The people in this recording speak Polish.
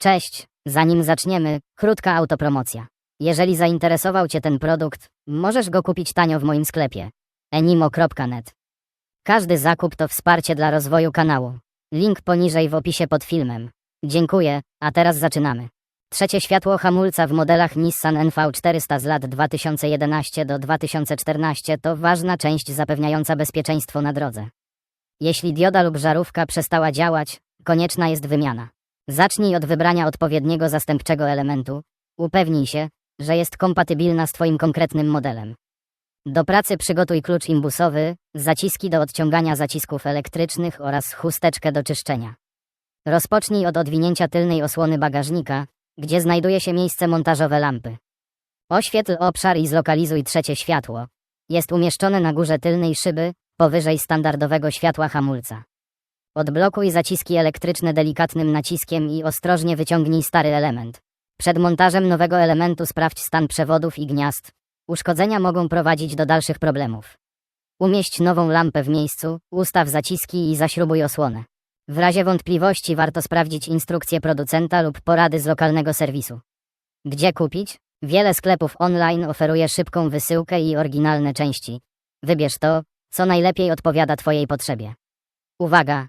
Cześć, zanim zaczniemy, krótka autopromocja. Jeżeli zainteresował Cię ten produkt, możesz go kupić tanio w moim sklepie enimo.net. Każdy zakup to wsparcie dla rozwoju kanału. Link poniżej w opisie pod filmem. Dziękuję, a teraz zaczynamy. Trzecie światło hamulca w modelach Nissan NV400 z lat 2011 do 2014 to ważna część zapewniająca bezpieczeństwo na drodze. Jeśli dioda lub żarówka przestała działać, konieczna jest wymiana. Zacznij od wybrania odpowiedniego zastępczego elementu. Upewnij się, że jest kompatybilna z Twoim konkretnym modelem. Do pracy przygotuj klucz imbusowy, zaciski do odciągania zacisków elektrycznych oraz chusteczkę do czyszczenia. Rozpocznij od odwinięcia tylnej osłony bagażnika, gdzie znajduje się miejsce montażowe lampy. Oświetl obszar i zlokalizuj trzecie światło. Jest umieszczone na górze tylnej szyby, powyżej standardowego światła hamulca. Odblokuj zaciski elektryczne delikatnym naciskiem i ostrożnie wyciągnij stary element. Przed montażem nowego elementu sprawdź stan przewodów i gniazd. Uszkodzenia mogą prowadzić do dalszych problemów. Umieść nową lampę w miejscu, ustaw zaciski i zaśrubuj osłonę. W razie wątpliwości warto sprawdzić instrukcję producenta lub porady z lokalnego serwisu. Gdzie kupić? Wiele sklepów online oferuje szybką wysyłkę i oryginalne części. Wybierz to, co najlepiej odpowiada Twojej potrzebie. Uwaga!